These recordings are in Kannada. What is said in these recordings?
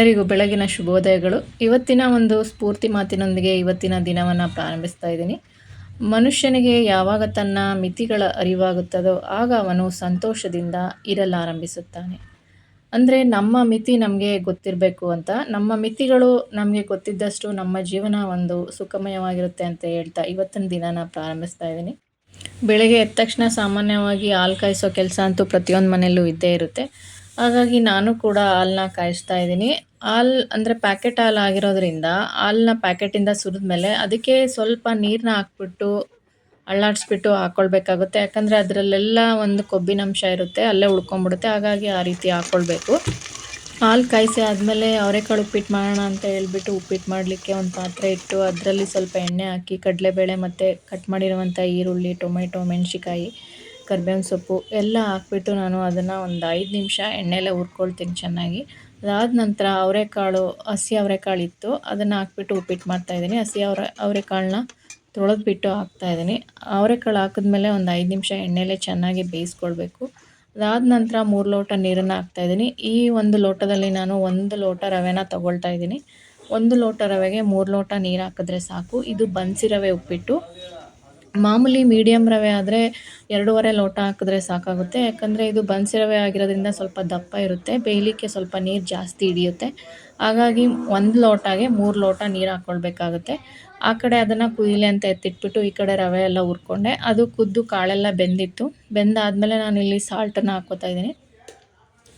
ಎಲ್ಲರಿಗೂ ಬೆಳಗಿನ ಶುಭೋದಯಗಳು. ಇವತ್ತಿನ ಒಂದು ಸ್ಫೂರ್ತಿ ಮಾತಿನೊಂದಿಗೆ ಇವತ್ತಿನ ದಿನವನ್ನು ಪ್ರಾರಂಭಿಸ್ತಾ ಇದ್ದೀನಿ. ಮನುಷ್ಯನಿಗೆ ಯಾವಾಗ ತನ್ನ ಮಿತಿಗಳ ಅರಿವಾಗುತ್ತದೋ ಆಗ ಅವನು ಸಂತೋಷದಿಂದ ಇರಲಾರಂಭಿಸುತ್ತಾನೆ. ಅಂದರೆ ನಮ್ಮ ಮಿತಿ ನಮಗೆ ಗೊತ್ತಿರಬೇಕು ಅಂತ, ನಮ್ಮ ಮಿತಿಗಳು ನಮಗೆ ಗೊತ್ತಿದ್ದಷ್ಟು ನಮ್ಮ ಜೀವನ ಒಂದು ಸುಖಮಯವಾಗಿರುತ್ತೆ ಅಂತ ಹೇಳ್ತಾ ಇವತ್ತಿನ ದಿನನ ಪ್ರಾರಂಭಿಸ್ತಾ ಇದ್ದೀನಿ. ಬೆಳಗ್ಗೆ ಎದ್ದ ತಕ್ಷಣ ಸಾಮಾನ್ಯವಾಗಿ ಹಾಲು ಕಾಯಿಸೋ ಕೆಲಸ ಅಂತೂ ಪ್ರತಿಯೊಂದು ಮನೆಯಲ್ಲೂ ಇದ್ದೇ ಇರುತ್ತೆ. ಹಾಗಾಗಿ ನಾನು ಕೂಡ ಹಾಲನ್ನ ಕಾಯಿಸ್ತಾ ಇದ್ದೀನಿ. ಹಾಲು ಅಂದರೆ ಪ್ಯಾಕೆಟ್ ಹಾಲು ಆಗಿರೋದ್ರಿಂದ ಹಾಲನ್ನ ಪ್ಯಾಕೆಟಿಂದ ಸುರಿದ್ಮೇಲೆ ಅದಕ್ಕೆ ಸ್ವಲ್ಪ ನೀರನ್ನ ಹಾಕ್ಬಿಟ್ಟು ಅಳ್ಳಾಡಿಸ್ಬಿಟ್ಟು ಹಾಕೊಳ್ಬೇಕಾಗುತ್ತೆ. ಯಾಕಂದರೆ ಅದರಲ್ಲೆಲ್ಲ ಒಂದು ಕೊಬ್ಬಿನಂಶ ಇರುತ್ತೆ, ಅಲ್ಲೇ ಉಳ್ಕೊಂಬಿಡುತ್ತೆ ಹಾಗಾಗಿ ಆ ರೀತಿ ಹಾಕೊಳ್ಬೇಕು. ಹಾಲು ಕಾಯಿಸಿ ಆದಮೇಲೆ ಅವರೆಕಾಳು ಉಪ್ಪಿಟ್ಟು ಮಾಡೋಣ ಅಂತ ಹೇಳ್ಬಿಟ್ಟು ಉಪ್ಪಿಟ್ಟು ಮಾಡಲಿಕ್ಕೆ ಒಂದು ಪಾತ್ರೆ ಇಟ್ಟು ಅದರಲ್ಲಿ ಸ್ವಲ್ಪ ಎಣ್ಣೆ ಹಾಕಿ, ಕಡಲೆಬೇಳೆ ಮತ್ತು ಕಟ್ ಮಾಡಿರುವಂಥ ಈರುಳ್ಳಿ, ಟೊಮೆಟೊ ಮೆಣಸಿಕಾಯಿ ಕರ್ಬೇವಿನ ಸೊಪ್ಪು ಎಲ್ಲ ಹಾಕ್ಬಿಟ್ಟು ನಾನು ಅದನ್ನು ಒಂದು ಐದು ನಿಮಿಷ ಎಣ್ಣೆಲೆ ಹುರ್ಕೊಳ್ತೀನಿ ಚೆನ್ನಾಗಿ. ಅದಾದ ನಂತರ ಅವರೆಕಾಳು ಹಸಿ ಅವರೆಕಾಳು ಇತ್ತು. ಅದನ್ನು ಹಾಕ್ಬಿಟ್ಟು ಉಪ್ಪಿಟ್ಟು ಮಾಡ್ತಾಯಿದ್ದೀನಿ ಹಸಿ ಅವರೆ ಅವರೆಕಾಳನ್ನ ತೊಳೆದ್ಬಿಟ್ಟು ಹಾಕ್ತಾಯಿದ್ದೀನಿ ಅವರೆಕಾಳು ಹಾಕಿದ್ಮೇಲೆ ಒಂದು ಐದು ನಿಮಿಷ ಎಣ್ಣೆಲೆ ಚೆನ್ನಾಗಿ ಬೇಯಿಸ್ಕೊಳ್ಬೇಕು. ಅದಾದ ನಂತರ ಮೂರು ಲೋಟ ನೀರನ್ನು ಹಾಕ್ತಾಯಿದ್ದೀನಿ ಈ ಒಂದು ಲೋಟದಲ್ಲಿ ನಾನು ಒಂದು ಲೋಟ ರವೆನ ತೊಗೊಳ್ತಾ ಇದ್ದೀನಿ. ಒಂದು ಲೋಟ ರವೆಗೆ ಮೂರು ಲೋಟ ನೀರು ಹಾಕಿದ್ರೆ ಸಾಕು. ಇದು ಬನ್ಸಿ ರವೆ ಉಪ್ಪಿಟ್ಟು. ಮಾಮೂಲಿ ಮೀಡಿಯಮ್ ರವೆ ಆದರೆ ಎರಡೂವರೆ ಲೋಟ ಹಾಕಿದ್ರೆ ಸಾಕಾಗುತ್ತೆ. ಯಾಕಂದರೆ ಇದು ಬನ್ಸಿ ರವೆ ಆಗಿರೋದ್ರಿಂದ ಸ್ವಲ್ಪ ದಪ್ಪ ಇರುತ್ತೆ. ಬೇಯಲಿಕ್ಕೆ ಸ್ವಲ್ಪ ನೀರು ಜಾಸ್ತಿ ಹಿಡಿಯುತ್ತೆ. ಹಾಗಾಗಿ ಒಂದು ಲೋಟಗೆ ಮೂರು ಲೋಟ ನೀರು ಹಾಕ್ಕೊಳ್ಬೇಕಾಗುತ್ತೆ ಆ ಕಡೆ ಅದನ್ನು ಕುದಿಲಿ ಅಂತ ಎತ್ತಿಟ್ಬಿಟ್ಟು ಈ ಕಡೆ ರವೆ ಎಲ್ಲ ಹುರ್ಕೊಂಡೆ. ಅದು ಕುದ್ದು ಕಾಳೆಲ್ಲ ಬೆಂದಿತ್ತು. ಬೆಂದಾದಮೇಲೆ ನಾನು ಇಲ್ಲಿ ಸಾಲ್ಟನ್ನು ಹಾಕ್ಕೋತಾ ಇದ್ದೀನಿ.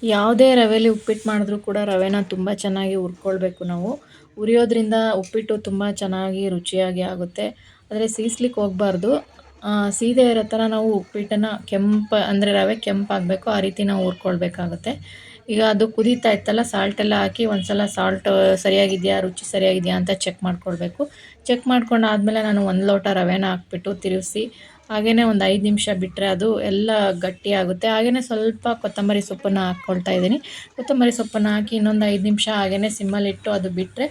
ಯಾವುದೇ ರವೆಲಿ ಉಪ್ಪಿಟ್ಟು ಮಾಡಿದ್ರೂ ಕೂಡ ರವೆನ ತುಂಬ ಚೆನ್ನಾಗಿ ಹುರ್ಕೊಳ್ಬೇಕು ನಾವು. ಉರಿಯೋದ್ರಿಂದ ಉಪ್ಪಿಟ್ಟು ತುಂಬ ಚೆನ್ನಾಗಿ ರುಚಿಯಾಗಿ ಆಗುತ್ತೆ. ಆದರೆ ಸೀಸ್ಲಿಕ್ಕೆ ಹೋಗ್ಬಾರ್ದು. ಸೀದೆ ಇರೋ ಥರ ನಾವು ಉಪ್ಪಿಟ್ಟನ್ನು ಕೆಂಪು, ಅಂದರೆ ರವೆ ಕೆಂಪಾಗಬೇಕು, ಆ ರೀತಿ ನಾವು ಹುರ್ಕೊಳ್ಬೇಕಾಗುತ್ತೆ. ಈಗ ಅದು ಕುದೀತಾ ಇತ್ತಲ್ಲ ಸಾಲ್ಟೆಲ್ಲ ಹಾಕಿ ಒಂದು ಸಲ ಸಾಲ್ಟ್ ಸರಿಯಾಗಿದೆಯಾ, ರುಚಿ ಸರಿಯಾಗಿದೆಯಾ ಅಂತ ಚೆಕ್ ಮಾಡ್ಕೊಳ್ಬೇಕು. ಚೆಕ್ ಮಾಡ್ಕೊಂಡು ಆದಮೇಲೆ ನಾನು ಒಂದು ಲೋಟ ರವೆನ ಹಾಕ್ಬಿಟ್ಟು ತಿರುಗಿಸಿ ಹಾಗೆಯೇ ಒಂದು ಐದು ನಿಮಿಷ ಬಿಟ್ಟರೆ ಅದು ಎಲ್ಲ ಗಟ್ಟಿಯಾಗುತ್ತೆ ಹಾಗೆಯೇ ಸ್ವಲ್ಪ ಕೊತ್ತಂಬರಿ ಸೊಪ್ಪನ್ನು ಹಾಕ್ಕೊಳ್ತಾ ಇದ್ದೀನಿ. ಕೊತ್ತಂಬರಿ ಸೊಪ್ಪನ್ನು ಹಾಕಿ ಇನ್ನೊಂದು ಐದು ನಿಮಿಷ ಹಾಗೆಯೇ ಸಿಮ್ಮಲ್ಲಿಟ್ಟು ಅದು ಬಿಟ್ಟರೆ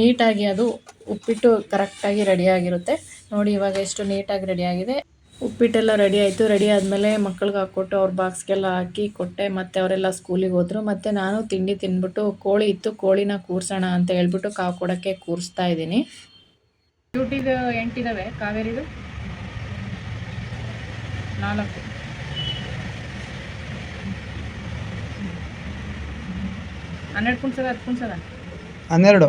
ನೀಟಾಗಿ ಅದು ಉಪ್ಪಿಟ್ಟು ಕರೆಕ್ಟಾಗಿ ರೆಡಿಯಾಗಿರುತ್ತೆ ನೋಡಿ ಇವಾಗ ಎಷ್ಟು ನೀಟಾಗಿ ರೆಡಿಯಾಗಿದೆ ಉಪ್ಪಿಟ್ಟೆಲ್ಲ ರೆಡಿ ಆಯಿತು. ರೆಡಿ ಆದಮೇಲೆ ಮಕ್ಕಳಿಗೆ ಹಾಕ್ಕೊಟ್ಟು ಅವ್ರ ಬಾಕ್ಸ್ಗೆಲ್ಲ ಹಾಕಿ ಕೊಟ್ಟೆ. ಮತ್ತು ಅವರೆಲ್ಲ ಸ್ಕೂಲಿಗೆ ಹೋದರು. ಮತ್ತು ನಾನು ತಿಂಡಿ ತಿಂದ್ಬಿಟ್ಟು ಕೋಳಿ ಇತ್ತು. ಕೋಳಿನ ಕೂರ್ಸೋಣ ಅಂತ ಹೇಳ್ಬಿಟ್ಟು ಕಾವು ಕೊಡೋಕ್ಕೆ ಕೂರಿಸ್ತಾ ಇದ್ದೀನಿ. ಡ್ಯೂಟಿದು ಎಂಟಿದ್ದಾವೆ ಕಾವೇರಿದು? ನಾಲ್ಕು. ಹನ್ನೆರಡು ಕುಣ್ಸದ ಹತ್ತು ಕುಣ್ಸದ ಹನ್ನೆರಡು ಹನ್ನೆರಡು.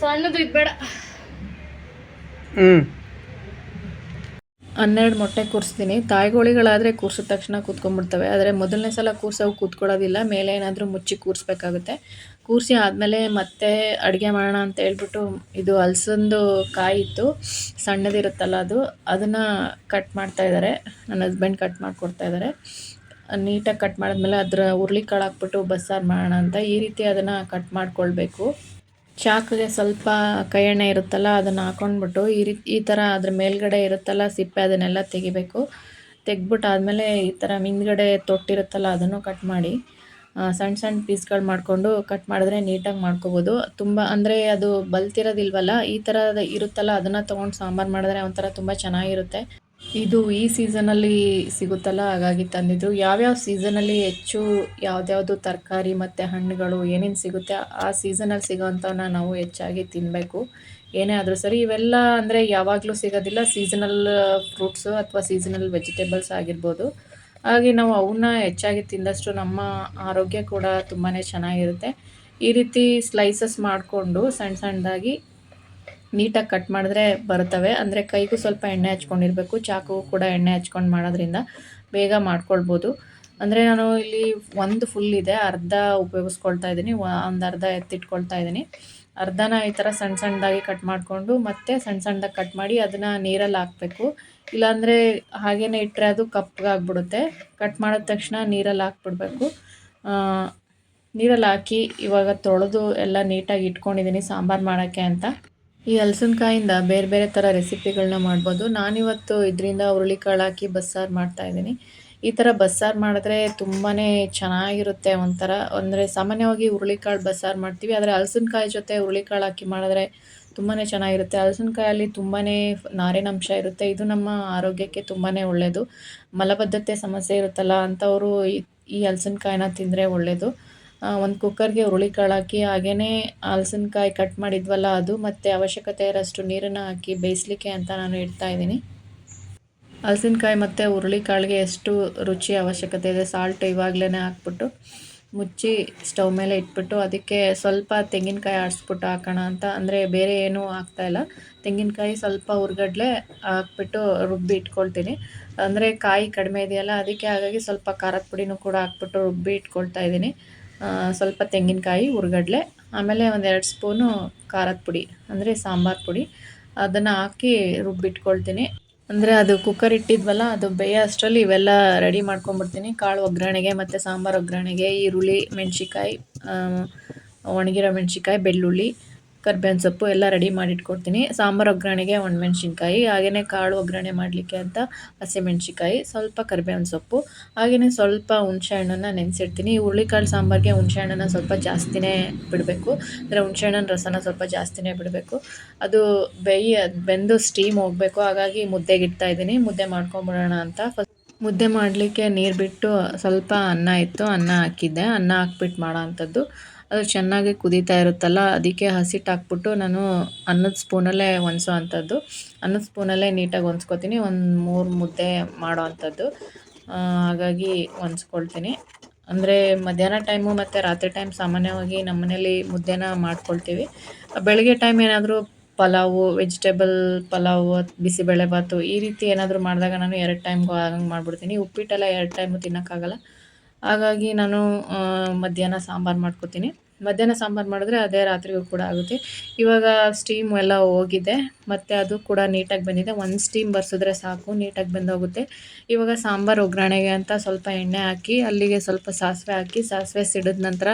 ಸಣ್ಣದು ಇದು ಬೇಡ ಹ್ಞೂ ಹನ್ನೆರಡು ಮೊಟ್ಟೆ ಕೂರಿಸ್ತೀನಿ. ತಾಯಿಗೋಳಿಗಳಾದರೆ ಕೂರ್ಸಿದ ತಕ್ಷಣ ಕೂತ್ಕೊಂಡ್ಬಿಡ್ತವೆ. ಆದರೆ ಮೊದಲನೇ ಸಲ ಕೂರ್ಸವು ಕೂತ್ಕೊಳ್ಳೋದಿಲ್ಲ. ಮೇಲೆ ಏನಾದರೂ ಮುಚ್ಚಿ ಕೂರಿಸ್ಬೇಕಾಗುತ್ತೆ. ಕೂರಿಸಿ ಆದಮೇಲೆ ಮತ್ತೆ ಅಡುಗೆ ಮಾಡೋಣ ಅಂತ ಹೇಳ್ಬಿಟ್ಟು ಇದು ಹಲ್ಸಂದು ಕಾಯಿ ಇತ್ತು. ಸಣ್ಣದಿರುತ್ತಲ್ಲ ಅದು. ಅದನ್ನು ಕಟ್ ಮಾಡ್ತಾ ಇದ್ದಾರೆ ನನ್ನ ಹಸ್ಬೆಂಡ್ ಕಟ್ ಇದ್ದಾರೆ ನೀಟಾಗಿ ಕಟ್ ಮಾಡಿದ್ಮೇಲೆ ಅದರ ಹುರುಳಿಕಾಳು ಹಾಕ್ಬಿಟ್ಟು ಬಸ್ಸಾರು ಮಾಡೋಣ ಅಂತ ಈ ರೀತಿ ಅದನ್ನು ಕಟ್ ಮಾಡ್ಕೊಳ್ಬೇಕು. ಚಾಕಿಗೆ ಸ್ವಲ್ಪ ಕೈ ಎಣ್ಣೆ ಇರುತ್ತಲ್ಲ, ಅದನ್ನು ಹಾಕೊಂಡ್ಬಿಟ್ಟು ಈ ರೀತಿ ಈ ಥರ ಅದ್ರ ಮೇಲ್ಗಡೆ ಇರುತ್ತಲ್ಲ ಸಿಪ್ಪೆ ಅದನ್ನೆಲ್ಲ ತೆಗಿಬೇಕು. ತೆಗ್ದ್ಬಿಟ್ಟು ಆದಮೇಲೆ ಈ ಥರ ಹಿಂದ್ಗಡೆ ತೊಟ್ಟಿರುತ್ತಲ್ಲ ಅದನ್ನು ಕಟ್ ಮಾಡಿ ಸಣ್ಣ ಸಣ್ಣ ಪೀಸ್ಗಳು ಮಾಡಿಕೊಂಡು ಕಟ್ ಮಾಡಿದ್ರೆ ನೀಟಾಗಿ ಮಾಡ್ಕೋಬೋದು. ತುಂಬ, ಅಂದರೆ ಅದು ಬಲ್ತಿರೋದಿಲ್ವಲ್ಲ, ಈ ಥರ ಇರುತ್ತಲ್ಲ, ಅದನ್ನು ತೊಗೊಂಡು ಸಾಂಬಾರು ಮಾಡಿದ್ರೆ ಒಂಥರ ತುಂಬ ಚೆನ್ನಾಗಿರುತ್ತೆ. ಇದು ಈ ಸೀಸನಲ್ಲಿ ಸಿಗುತ್ತಲ್ಲ? ಹಾಗಾಗಿ ತಂದಿದ್ದು ಯಾವ್ಯಾವ ಸೀಸನಲ್ಲಿ ಹೆಚ್ಚು ಯಾವ್ದ್ಯಾವುದು ತರಕಾರಿ ಮತ್ತು ಹಣ್ಣುಗಳು ಏನೇನು ಸಿಗುತ್ತೆ ಆ ಸೀಸನಲ್ಲಿ ಸಿಗೋವಂಥವನ್ನ ನಾವು ಹೆಚ್ಚಾಗಿ ತಿನ್ನಬೇಕು ಏನೇ ಆದರೂ ಸರಿ, ಇವೆಲ್ಲ ಅಂದರೆ ಯಾವಾಗಲೂ ಸಿಗೋದಿಲ್ಲ. ಸೀಸನಲ್ ಫ್ರೂಟ್ಸು ಅಥವಾ ಸೀಸನಲ್ ವೆಜಿಟೇಬಲ್ಸ್ ಆಗಿರ್ಬೋದು. ಹಾಗೆ ನಾವು ಅವನ್ನ ಹೆಚ್ಚಾಗಿ ತಿಂದಷ್ಟು ನಮ್ಮ ಆರೋಗ್ಯ ಕೂಡ ತುಂಬಾ ಚೆನ್ನಾಗಿರುತ್ತೆ. ಈ ರೀತಿ ಸ್ಲೈಸಸ್ ಮಾಡಿಕೊಂಡು ಸಣ್ಣ ಸಣ್ಣದಾಗಿ ನೀಟಾಗಿ ಕಟ್ ಮಾಡಿದ್ರೆ ಬರ್ತವೆ ಅಂದರೆ ಕೈಗೂ ಸ್ವಲ್ಪ ಎಣ್ಣೆ ಹಚ್ಕೊಂಡಿರಬೇಕು. ಚಾಕು ಕೂಡ ಎಣ್ಣೆ ಹಚ್ಕೊಂಡು ಮಾಡೋದ್ರಿಂದ ಬೇಗ ಮಾಡ್ಕೊಳ್ಬೋದು. ಅಂದರೆ ನಾನು ಇಲ್ಲಿ ಒಂದು ಫುಲ್ ಇದೆ. ಅರ್ಧ ಉಪಯೋಗಿಸ್ಕೊಳ್ತಾ ಇದ್ದೀನಿ. ಒಂದು ಅರ್ಧ ಎತ್ತಿಟ್ಕೊಳ್ತಾ ಇದ್ದೀನಿ. ಅರ್ಧನ ಈ ಥರ ಸಣ್ಣ ಸಣ್ಣದಾಗಿ ಕಟ್ ಮಾಡಿಕೊಂಡು ಮತ್ತೆ ಸಣ್ಣ ಸಣ್ಣದಾಗಿ ಕಟ್ ಮಾಡಿ ಅದನ್ನು ನೀರಲ್ಲಿ ಹಾಕಬೇಕು. ಇಲ್ಲಾಂದರೆ ಹಾಗೇನೆ ಇಟ್ಟರೆ ಅದು ಕಪ್ಪಗಾಗ್ಬಿಡುತ್ತೆ ಕಟ್ ಮಾಡಿದ ತಕ್ಷಣ ನೀರಲ್ಲಿ ಹಾಕ್ಬಿಡ್ಬೇಕು. ನೀರಲ್ಲಿ ಹಾಕಿ ಇವಾಗ ತೊಳೆದು ಎಲ್ಲ ನೀಟಾಗಿ ಇಟ್ಕೊಂಡಿದ್ದೀನಿ ಸಾಂಬಾರು ಮಾಡೋಕ್ಕೆ ಅಂತ. ಈ ಹಲಸಿನಕಾಯಿಂದ ಬೇರೆ ಬೇರೆ ಥರ ರೆಸಿಪಿಗಳನ್ನ ಮಾಡ್ಬೋದು. ನಾನಿವತ್ತು ಇದರಿಂದ ಹುರುಳಿಕಾಳು ಹಾಕಿ ಬಸ್ಸಾರು ಮಾಡ್ತಾಯಿದ್ದೀನಿ ಈ ಥರ ಬಸ್ಸಾರು ಮಾಡಿದ್ರೆ ತುಂಬಾ ಚೆನ್ನಾಗಿರುತ್ತೆ ಒಂಥರ. ಅಂದರೆ ಸಾಮಾನ್ಯವಾಗಿ ಹುರುಳಿಕಾಳು ಬಸ್ಸಾರು ಮಾಡ್ತೀವಿ. ಆದರೆ ಹಲಸಿನಕಾಯಿ ಜೊತೆ ಹುರುಳಿಕಾಳು ಹಾಕಿ ಮಾಡಿದ್ರೆ ತುಂಬಾ ಚೆನ್ನಾಗಿರುತ್ತೆ. ಹಲಸಿನಕಾಯಲ್ಲಿ ತುಂಬಾ ನಾರಿನಂಶ ಇರುತ್ತೆ. ಇದು ನಮ್ಮ ಆರೋಗ್ಯಕ್ಕೆ ತುಂಬಾ ಒಳ್ಳೆಯದು ಮಲಬದ್ಧತೆ ಸಮಸ್ಯೆ ಇರುತ್ತಲ್ಲ ಅಂಥವರು ಈ ಹಲಸಿನಕಾಯಿನ ತಿಂದರೆ ಒಳ್ಳೆಯದು ಒಂದು ಕುಕ್ಕರ್ಗೆ ಹುರುಳಿಕಾಳು ಹಾಕಿ ಹಾಗೆಯೇ ಹಲಸಿನಕಾಯಿ ಕಟ್ ಮಾಡಿದ್ವಲ್ಲ ಅದು, ಮತ್ತು ಅವಶ್ಯಕತೆ ಇರೋಷ್ಟು ನೀರನ್ನು ಹಾಕಿ ಬೇಯಿಸ್ಲಿಕ್ಕೆ ಅಂತ ನಾನು ಇಡ್ತಾ ಇದ್ದೀನಿ. ಹಲಸಿನಕಾಯಿ ಮತ್ತು ಹುರುಳಿಕಾಳಿಗೆ ಎಷ್ಟು ರುಚಿ ಅವಶ್ಯಕತೆ ಇದೆ ಸಾಲ್ಟ್ ಇವಾಗಲೇ ಹಾಕ್ಬಿಟ್ಟು ಮುಚ್ಚಿ ಸ್ಟವ್ ಮೇಲೆ ಇಟ್ಬಿಟ್ಟು, ಅದಕ್ಕೆ ಸ್ವಲ್ಪ ತೆಂಗಿನಕಾಯಿ ಆಡಿಸ್ಬಿಟ್ಟು ಹಾಕೋಣ ಅಂತ. ಅಂದರೆ ಬೇರೆ ಏನೂ ಹಾಕ್ತಾಯಿಲ್ಲ ತೆಂಗಿನಕಾಯಿ ಸ್ವಲ್ಪ ಹುರ್ಗಡ್ಲೆ ಹಾಕ್ಬಿಟ್ಟು ರುಬ್ಬಿ ಇಟ್ಕೊಳ್ತೀನಿ. ಅಂದರೆ ಕಾಯಿ ಕಡಿಮೆ ಇದೆಯಲ್ಲ, ಅದಕ್ಕೆ ಹಾಗಾಗಿ ಸ್ವಲ್ಪ ಖಾರದ ಪುಡಿನೂ ಕೂಡ ಹಾಕ್ಬಿಟ್ಟು ರುಬ್ಬಿ ಇಟ್ಕೊಳ್ತಾ ಇದ್ದೀನಿ. ಸ್ವಲ್ಪ ತೆಂಗಿನಕಾಯಿ ಹುರ್ಗಡ್ಲೆ ಆಮೇಲೆ ಒಂದೆರಡು ಸ್ಪೂನು ಖಾರದ ಪುಡಿ, ಅಂದರೆ ಸಾಂಬಾರು ಪುಡಿ. ಅದನ್ನು ಹಾಕಿ ರುಬ್ಬಿಟ್ಕೊಳ್ತೀನಿ. ಅಂದರೆ ಅದು ಕುಕ್ಕರ್ ಇಟ್ಟಿದ್ವಲ್ಲ, ಅದು ಬೇಯ ಅಷ್ಟರಲ್ಲಿ ಇವೆಲ್ಲ ರೆಡಿ ಮಾಡ್ಕೊಂಬಿಡ್ತೀನಿ ಕಾಳು ಒಗ್ಗರಣೆಗೆ ಮತ್ತು ಸಾಂಬಾರು ಒಗ್ಗರಣೆಗೆ, ಈರುಳ್ಳಿ ಮೆಣಸಿಕಾಯಿ ಒಣಗಿರೋ ಮೆಣಸಿಕಾಯಿ ಬೆಳ್ಳುಳ್ಳಿ ಕರ್ಬೇವಿನ ಸೊಪ್ಪು ಎಲ್ಲ ರೆಡಿ ಮಾಡಿಟ್ಕೊಡ್ತೀನಿ. ಸಾಂಬಾರು ಒಗ್ಗರಣೆಗೆ ಒಣಮೆಣ್ಸಿನ್ಕಾಯಿ ಹಾಗೆಯೇ ಕಾಳು ಒಗ್ಗರಣೆ ಮಾಡಲಿಕ್ಕೆ ಅಂತ ಹಸಿಮೆಣ್ಸಿಕಾಯಿ ಸ್ವಲ್ಪ ಕರ್ಬೇವಿನ ಸೊಪ್ಪು ಹಾಗೆಯೇ ಸ್ವಲ್ಪ ಹುಣಸೆ ಹಣ್ಣನ್ನು ನೆನೆಸಿಡ್ತೀನಿ. ಈ ಹುರುಳಿಕಾಳು ಸಾಂಬಾರಿಗೆ ಹುಣಸೆ ಹಣ್ಣನ್ನು ಸ್ವಲ್ಪ ಜಾಸ್ತಿನೇ ಬಿಡಬೇಕು. ಅಂದರೆ ಹುಣಸೆ ಹಣ್ಣಿನ ರಸನ ಸ್ವಲ್ಪ ಜಾಸ್ತಿನೇ ಬಿಡಬೇಕು. ಅದು ಬೇಯಿ ಬೆಂದು ಸ್ಟೀಮ್ ಹೋಗಬೇಕು. ಹಾಗಾಗಿ ಮುದ್ದೆಗೆ ಇಡ್ತಾ ಇದ್ದೀನಿ. ಮುದ್ದೆ ಮಾಡ್ಕೊಂಬಿಡೋಣ ಅಂತ. ಮುದ್ದೆ ಮಾಡಲಿಕ್ಕೆ ನೀರು ಬಿಟ್ಟು ಸ್ವಲ್ಪ ಅನ್ನ ಇತ್ತು. ಅನ್ನ ಹಾಕಿದ್ದೆ. ಅನ್ನ ಹಾಕ್ಬಿಟ್ಟು ಮಾಡೋ ಅಂಥದ್ದು. ಅದು ಚೆನ್ನಾಗಿ ಕುದೀತಾ ಇರುತ್ತಲ್ಲ, ಅದಕ್ಕೆ ಹಸಿಟ್ಟು ಹಾಕ್ಬಿಟ್ಟು ನಾನು ಅನ್ನದ ಸ್ಪೂನಲ್ಲೇ ಒನ್ಸೋ ಅಂಥದ್ದು. ಅನ್ನದ ಸ್ಪೂನಲ್ಲೇ ನೀಟಾಗಿ ಹೊಂದ್ಸ್ಕೊತೀನಿ ಒಂದು ಮೂರು ಮುದ್ದೆ ಮಾಡೋ ಅಂಥದ್ದು. ಹಾಗಾಗಿ ಹೊಂದ್ಸ್ಕೊಳ್ತೀನಿ ಅಂದರೆ ಮಧ್ಯಾಹ್ನ ಟೈಮು ಮತ್ತು ರಾತ್ರಿ ಟೈಮ್ ಸಾಮಾನ್ಯವಾಗಿ ನಮ್ಮ ಮನೇಲಿ ಮುದ್ದೆನ ಮಾಡ್ಕೊಳ್ತೀವಿ. ಬೆಳಗ್ಗೆ ಟೈಮ್ ಏನಾದರೂ ಪಲಾವು ವೆಜಿಟೇಬಲ್ ಪಲಾವು, ಬಿಸಿಬೇಳೆಬಾತು ಈ ರೀತಿ ಏನಾದರೂ ಮಾಡಿದಾಗ ನಾನು ಎರಡು ಟೈಮ್ಗೂ ಆಗಂಗೆ ಮಾಡಿಬಿಡ್ತೀನಿ. ಉಪ್ಪಿಟ್ಟೆಲ್ಲ ಎರಡು ಟೈಮು ತಿನ್ನೋಕ್ಕಾಗಲ್ಲ. ಹಾಗಾಗಿ ನಾನು ಮಧ್ಯಾಹ್ನ ಸಾಂಬಾರು ಮಾಡ್ಕೋತೀನಿ. ಮಧ್ಯಾಹ್ನ ಸಾಂಬಾರು ಮಾಡಿದ್ರೆ ಅದೇ ರಾತ್ರಿಗೂ ಕೂಡ ಆಗುತ್ತೆ. ಇವಾಗ ಸ್ಟೀಮ್ ಎಲ್ಲ ಹೋಗಿದೆ. ಮತ್ತು ಅದು ಕೂಡ ನೀಟಾಗಿ ಬಂದಿದೆ. ಒಂದು ಸ್ಟೀಮ್ ಬರ್ಸಿದ್ರೆ ಸಾಕು, ನೀಟಾಗಿ ಬಂದೋಗುತ್ತೆ. ಇವಾಗ ಸಾಂಬಾರು ಒಗ್ಗರಣೆಗೆ ಅಂತ ಸ್ವಲ್ಪ ಎಣ್ಣೆ ಹಾಕಿ, ಅಲ್ಲಿಗೆ ಸ್ವಲ್ಪ ಸಾಸಿವೆ ಹಾಕಿ, ಸಾಸಿವೆ ಸಿಡಿದ ನಂತರ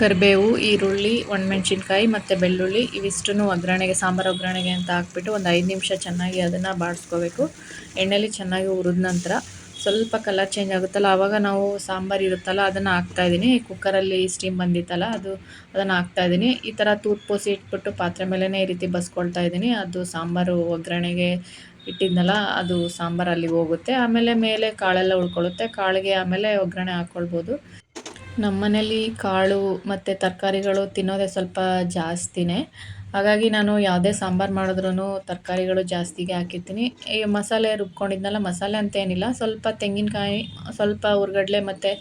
ಕರಿಬೇವು, ಈರುಳ್ಳಿ, ಒಣಮೆಣ್ಸಿನ್ಕಾಯಿ ಮತ್ತು ಬೆಳ್ಳುಳ್ಳಿ ಇವಿಷ್ಟನ್ನು ಒಗ್ಗರಣೆಗೆ, ಸಾಂಬಾರು ಒಗ್ಗರಣೆಗೆ ಅಂತ ಹಾಕ್ಬಿಟ್ಟು ಒಂದು ಐದು ನಿಮಿಷ ಚೆನ್ನಾಗಿ ಅದನ್ನು ಬಾಡಿಸ್ಕೋಬೇಕು. ಎಣ್ಣೆಲಿ ಚೆನ್ನಾಗಿ ಹುರಿದ ನಂತರ ಸ್ವಲ್ಪ ಕಲರ್ ಚೇಂಜ್ ಆಗುತ್ತಲ್ಲ ಆವಾಗ ನಾವು ಸಾಂಬಾರು ಇರುತ್ತಲ್ಲ, ಅದನ್ನು ಹಾಕ್ತಾಯಿದ್ದೀನಿ ಕುಕ್ಕರಲ್ಲಿ ಸ್ಟೀಮ್ ಬಂದಿತ್ತಲ್ಲ, ಅದು ಅದನ್ನು ಹಾಕ್ತಾಯಿದ್ದೀನಿ ಈ ಥರ ತೂತು ಪೋಸಿ ಇಟ್ಬಿಟ್ಟು ಪಾತ್ರೆ ಮೇಲೇ ಈ ರೀತಿ ಬಸ್ಕೊಳ್ತಾ ಇದ್ದೀನಿ ಅದು ಸಾಂಬಾರು ಒಗ್ಗರಣೆಗೆ ಇಟ್ಟಿದ್ನಲ್ಲ, ಅದು ಸಾಂಬಾರು ಅಲ್ಲಿ ಹೋಗುತ್ತೆ. ಆಮೇಲೆ ಮೇಲೆ ಕಾಳೆಲ್ಲ ಉಳ್ಕೊಳ್ಳುತ್ತೆ. ಕಾಳಿಗೆ ಆಮೇಲೆ ಒಗ್ಗರಣೆ ಹಾಕ್ಕೊಳ್ಬೋದು ನಮ್ಮ ಮನೇಲಿ ಕಾಳು ಮತ್ತು ತರಕಾರಿಗಳು ತಿನ್ನೋದೇ ಸ್ವಲ್ಪ ಜಾಸ್ತಿನೇ. ಹಾಗಾಗಿ ನಾನು ಯಾವುದೇ ಸಾಂಬಾರು ಮಾಡಿದ್ರೂ ತರಕಾರಿಗಳು ಜಾಸ್ತಿಗೆ ಹಾಕಿರ್ತೀನಿ. ಈ ಮಸಾಲೆ ರುಬ್ಕೊಂಡಿದ್ನಲ್ಲ, ಮಸಾಲೆ ಅಂತ ಏನಿಲ್ಲ. ಸ್ವಲ್ಪ ತೆಂಗಿನಕಾಯಿ, ಸ್ವಲ್ಪ ಹುರ್ಗಡ್ಲೆ ಮತ್ತು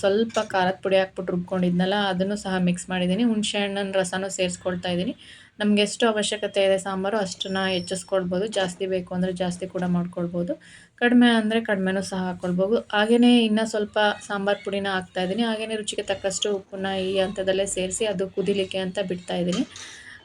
ಸ್ವಲ್ಪ ಖಾರದ ಪುಡಿ ಹಾಕ್ಬಿಟ್ಟು ರುಬ್ಕೊಂಡಿದ್ನಲ್ಲ, ಅದನ್ನು ಸಹ ಮಿಕ್ಸ್ ಮಾಡಿದ್ದೀನಿ. ಹುಣಸೆ ಹಣ್ಣನ್ನು ರಸನೂ ಸೇರಿಸ್ಕೊಳ್ತಾ ಇದ್ದೀನಿ. ನಮಗೆ ಎಷ್ಟು ಅವಶ್ಯಕತೆ ಇದೆ ಸಾಂಬಾರು, ಅಷ್ಟನ್ನು ಹೆಚ್ಚಿಸ್ಕೊಳ್ಬೋದು. ಜಾಸ್ತಿ ಬೇಕು ಅಂದರೆ ಜಾಸ್ತಿ ಕೂಡ ಮಾಡ್ಕೊಳ್ಬೋದು. ಕಡಿಮೆ ಅಂದರೆ ಕಡಿಮೆನೂ ಸಹ ಹಾಕ್ಕೊಳ್ಬೋದು ಹಾಗೆಯೇ ಇನ್ನೂ ಸ್ವಲ್ಪ ಸಾಂಬಾರು ಪುಡಿನ ಹಾಕ್ತಾಯಿದ್ದೀನಿ ಹಾಗೆಯೇ ರುಚಿಗೆ ತಕ್ಕಷ್ಟು ಉಪ್ಪನ್ನ ಈ ಹಂತದಲ್ಲೇ ಸೇರಿಸಿ ಅದು ಕುದಿಲಿಕ್ಕೆ ಅಂತ ಬಿಡ್ತಾಯಿದ್ದೀನಿ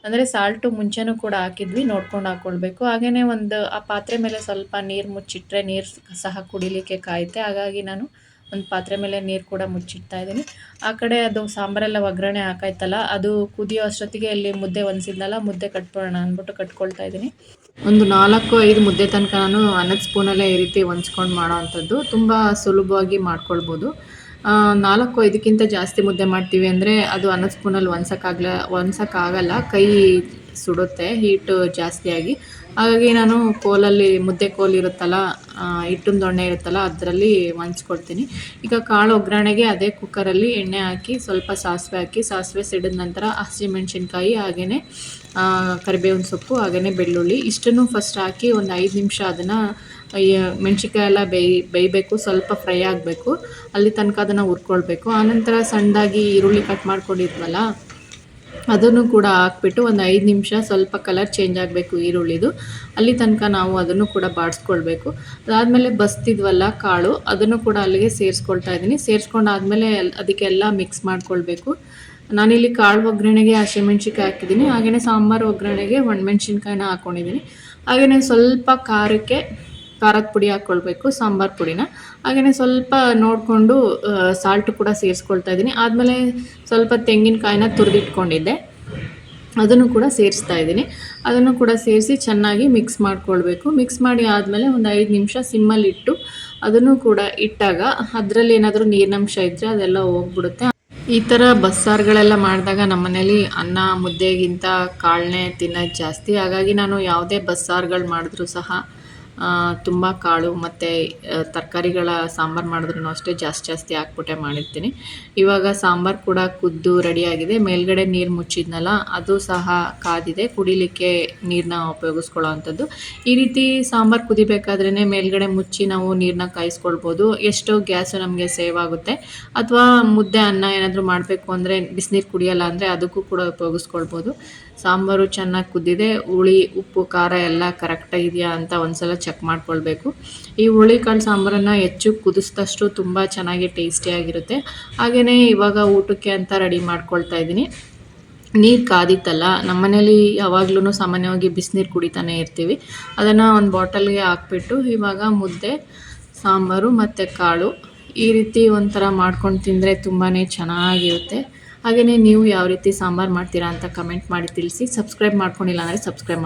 ಅಂದರೆ ಸಾಲ್ಟು ಮುಂಚೆನೂ ಕೂಡ ಹಾಕಿದ್ವಿ, ನೋಡ್ಕೊಂಡು ಹಾಕ್ಕೊಳ್ಬೇಕು ಹಾಗೇ ಒಂದು, ಆ ಪಾತ್ರೆ ಮೇಲೆ ಸ್ವಲ್ಪ ನೀರು ಮುಚ್ಚಿಟ್ರೆ ನೀರು ಸಹ ಕುಡಿಲಿಕ್ಕೆ ಕಾಯುತ್ತೆ. ಹಾಗಾಗಿ ನಾನು ಒಂದು ಪಾತ್ರೆ ಮೇಲೆ ನೀರು ಕೂಡ ಮುಚ್ಚಿಡ್ತಾ ಇದ್ದೀನಿ. ಆ ಕಡೆ ಅದು ಸಾಂಬಾರೆಲ್ಲ ಒಗ್ಗರಣೆ ಹಾಕಾಯ್ತಲ್ಲ, ಅದು ಕುದಿಯೋ ಅಷ್ಟೊತ್ತಿಗೆ ಇಲ್ಲಿ ಮುದ್ದೆ ಒಂದಿಸಿದ್ನಲ್ಲ ಮುದ್ದೆ ಕಟ್ಕೊಳ್ಳೋಣ ಅಂದ್ಬಿಟ್ಟು ಕಟ್ಕೊಳ್ತಾ ಇದ್ದೀನಿ. ಒಂದು ನಾಲ್ಕು, ಐದು ಮುದ್ದೆ ತನಕ ನಾನು ಅನ್ನದ ಸ್ಪೂನಲ್ಲೇ ಈ ರೀತಿ ಹೊಂಚ್ಕೊಂಡು ಮಾಡೋ ಅಂಥದ್ದು. ತುಂಬ ಸುಲಭವಾಗಿ ಮಾಡ್ಕೊಳ್ಬೋದು. ನಾಲ್ಕು ಐದಕ್ಕಿಂತ ಜಾಸ್ತಿ ಮುದ್ದೆ ಮಾಡ್ತೀವಿ ಅಂದರೆ ಅದು ಅನ್ನದ ಸ್ಪೂನಲ್ಲಿ ಒನ್ಸೋಕ್ಕಾಗಲ್ಲ ಒನ್ಸೋಕ್ಕಾಗಲ್ಲ ಕೈ ಸುಡುತ್ತೆ, ಹೀಟು ಜಾಸ್ತಿಯಾಗಿ ಹಾಗಾಗಿ ನಾನು ಕೋಲಲ್ಲಿ, ಮುದ್ದೆ ಕೋಲ್ ಇರುತ್ತಲ್ಲ ಹಿಟ್ಟಿನ ದೊಣ್ಣೆ ಇರುತ್ತಲ್ಲ, ಅದರಲ್ಲಿ ಹೊಂಚ್ಕೊಡ್ತೀನಿ ಈಗ ಕಾಳು ಒಗ್ಗರಣೆಗೆ ಅದೇ ಕುಕ್ಕರಲ್ಲಿ ಎಣ್ಣೆ ಹಾಕಿ, ಸ್ವಲ್ಪ ಸಾಸಿವೆ ಹಾಕಿ, ಸಾಸಿವೆ ಸಿಡಿದ ನಂತರ ಹಸಿಮೆಣ್ಸಿನ್ಕಾಯಿ ಹಾಗೆಯೇ ಕರಿಬೇವಿನ ಸೊಪ್ಪು ಹಾಗೆಯೇ ಬೆಳ್ಳುಳ್ಳಿ. ಇಷ್ಟನ್ನು ಫಸ್ಟ್ ಹಾಕಿ ಒಂದು ಐದು ನಿಮಿಷ ಅದನ್ನು ಮೆಣಸಿನ್ಕಾಯಿ ಎಲ್ಲ ಬೇಯ್, ಬೇಯಬೇಕು, ಸ್ವಲ್ಪ ಫ್ರೈ ಆಗಬೇಕು. ಅಲ್ಲಿ ತನಕ ಅದನ್ನು ಹುರ್ಕೊಳ್ಬೇಕು. ಆನಂತರ ಸಣ್ಣದಾಗಿ ಈರುಳ್ಳಿ ಕಟ್ ಮಾಡ್ಕೊಂಡಿದ್ವಲ್ಲ, ಅದನ್ನು ಕೂಡ ಹಾಕ್ಬಿಟ್ಟು ಒಂದು ಐದು ನಿಮಿಷ ಸ್ವಲ್ಪ ಕಲರ್ ಚೇಂಜ್ ಆಗಬೇಕು ಈರುಳ್ಳಿದು. ಅಲ್ಲಿ ತನಕ ನಾವು ಅದನ್ನು ಕೂಡ ಬಾಡಿಸ್ಕೊಳ್ಬೇಕು ಅದಾದಮೇಲೆ ಬಸ್ತಿದ್ವಲ್ಲ ಕಾಳು, ಅದನ್ನು ಕೂಡ ಅಲ್ಲಿಗೆ ಸೇರಿಸ್ಕೊಳ್ತಾ ಇದ್ದೀನಿ. ಸೇರಿಸ್ಕೊಂಡಾದ್ಮೇಲೆ ಅದಕ್ಕೆಲ್ಲ ಮಿಕ್ಸ್ ಮಾಡ್ಕೊಳ್ಬೇಕು. ನಾನಿಲ್ಲಿ ಕಾಳು ಒಗ್ಗರಣೆಗೆ ಹಸಿಮೆಣ್ಸಿನ್ಕಾಯಿ ಹಾಕಿದ್ದೀನಿ. ಹಾಗೆಯೇ ಸಾಂಬಾರು ಒಗ್ಗರಣೆಗೆ ಒಣಮೆಣ್ಸಿನ್ಕಾಯಿನ ಹಾಕ್ಕೊಂಡಿದ್ದೀನಿ ಹಾಗೆಯೇ ಸ್ವಲ್ಪ ಖಾರಕ್ಕೆ ಖಾರದ ಪುಡಿ ಹಾಕ್ಕೊಳ್ಬೇಕು, ಸಾಂಬಾರು ಪುಡಿನ. ಹಾಗೆಯೇ ಸ್ವಲ್ಪ ನೋಡಿಕೊಂಡು ಸಾಲ್ಟ್ ಕೂಡ ಸೇರಿಸ್ಕೊಳ್ತಾ ಇದ್ದೀನಿ. ಆದಮೇಲೆ ಸ್ವಲ್ಪ ತೆಂಗಿನಕಾಯಿನ ತುರಿದಿಟ್ಕೊಂಡಿದ್ದೆ. ಅದನ್ನು ಕೂಡ ಸೇರಿಸ್ತಾ ಇದ್ದೀನಿ. ಅದನ್ನು ಕೂಡ ಸೇರಿಸಿ ಚೆನ್ನಾಗಿ ಮಿಕ್ಸ್ ಮಾಡ್ಕೊಳ್ಬೇಕು. ಮಿಕ್ಸ್ ಮಾಡಿ ಆದಮೇಲೆ ಒಂದು ಐದು ನಿಮಿಷ ಸಿಮ್ಮಲ್ಲಿಟ್ಟು ಅದನ್ನು ಕೂಡ ಇಟ್ಟಾಗ ಅದರಲ್ಲಿ ಏನಾದರೂ ನೀರಿನಂಶ ಇದ್ದರೆ ಅದೆಲ್ಲ ಹೋಗ್ಬಿಡುತ್ತೆ. ಈ ಥರ ಬಸ್ಸಾರುಗಳೆಲ್ಲ ಮಾಡಿದಾಗ ನಮ್ಮನೇಲಿ ಅನ್ನ, ಮುದ್ದೆಗಿಂತ ಕಾಳನ್ನೇ ತಿನ್ನೋದು ಜಾಸ್ತಿ. ಹಾಗಾಗಿ ನಾನು ಯಾವುದೇ ಬಸ್ಸಾರುಗಳು ಮಾಡಿದ್ರೂ ಸಹ ತುಂಬ ಕಾಳು ಮತ್ತು ತರಕಾರಿಗಳ ಸಾಂಬಾರು ಮಾಡಿದ್ರೂ ಅಷ್ಟೇ ಜಾಸ್ತಿ ಜಾಸ್ತಿ ಹಾಕ್ಬಿಟ್ಟೆ ಮಾಡಿರ್ತೀನಿ. ಇವಾಗ ಸಾಂಬಾರು ಕೂಡ ಕುದ್ದು ರೆಡಿಯಾಗಿದೆ. ಮೇಲ್ಗಡೆ ನೀರು ಮುಚ್ಚಿದ್ನಲ್ಲ, ಅದು ಸಹ ಕಾದಿದೆ. ಕುಡಿಲಿಕ್ಕೆ ನೀರನ್ನ ಉಪಯೋಗಿಸ್ಕೊಳ್ಳೋ ಅಂಥದ್ದು ಈ ರೀತಿ ಸಾಂಬಾರು ಕುದಿಬೇಕಾದ್ರೇ ಮೇಲ್ಗಡೆ ಮುಚ್ಚಿ ನಾವು ನೀರನ್ನ ಕಾಯಿಸ್ಕೊಳ್ಬೋದು. ಎಷ್ಟೋ ಗ್ಯಾಸು ನಮಗೆ ಸೇವ್ ಆಗುತ್ತೆ. ಅಥವಾ ಮುದ್ದೆ ಅನ್ನ ಏನಾದರೂ ಮಾಡಬೇಕು ಅಂದರೆ, ಬಿಸಿನೀರು ಕುಡಿಯಲ್ಲ ಅಂದರೆ, ಅದಕ್ಕೂ ಕೂಡ ಉಪಯೋಗಿಸ್ಕೊಳ್ಬೋದು. ಸಾಂಬಾರು ಚೆನ್ನಾಗಿ ಕುದ್ದಿದೆ, ಹುಳಿ, ಉಪ್ಪು, ಖಾರ ಎಲ್ಲ ಕರೆಕ್ಟಾಗಿದೆಯಾ ಅಂತ ಒಂದ್ಸಲ ಚೆಕ್ ಮಾಡ್ಕೊಳ್ಬೇಕು. ಈ ಹುಳಿಕಾಳು ಸಾಂಬಾರನ್ನು ಹೆಚ್ಚು ಕುದಿಸಿದಷ್ಟು ತುಂಬ ಚೆನ್ನಾಗಿ ಟೇಸ್ಟಿಯಾಗಿರುತ್ತೆ ಹಾಗೆಯೇ ಇವಾಗ ಊಟಕ್ಕೆ ಅಂತ ರೆಡಿ ಮಾಡ್ಕೊಳ್ತಾ ಇದ್ದೀನಿ. ನೀರು ಕಾದಿತ್ತಲ್ಲ ನಮ್ಮನೇಲಿ ಯಾವಾಗ್ಲೂ ಸಾಮಾನ್ಯವಾಗಿ ಬಿಸಿನೀರು ಕುಡಿತಾನೆ ಇರ್ತೀವಿ. ಅದನ್ನು ಒಂದು ಬಾಟಲ್ಗೆ ಹಾಕ್ಬಿಟ್ಟು ಇವಾಗ ಮುದ್ದೆ, ಸಾಂಬಾರು ಮತ್ತು ಕಾಳು ಈ ರೀತಿ ಒಂಥರ ಮಾಡ್ಕೊಂಡು ತಿಂದರೆ ತುಂಬಾ ಚೆನ್ನಾಗಿರುತ್ತೆ. ಹಾಗೆಯೇ ನೀವು ಯಾವ ರೀತಿ ಸಾಂಬಾರು ಮಾಡ್ತೀರಾ ಅಂತ ಕಮೆಂಟ್ ಮಾಡಿ ತಿಳಿಸಿ. ಸಬ್ಸ್ಕ್ರೈಬ್ ಮಾಡ್ಕೊಂಡಿಲ್ಲ ಅಂದರೆ ಸಬ್ಸ್ಕ್ರೈಬ್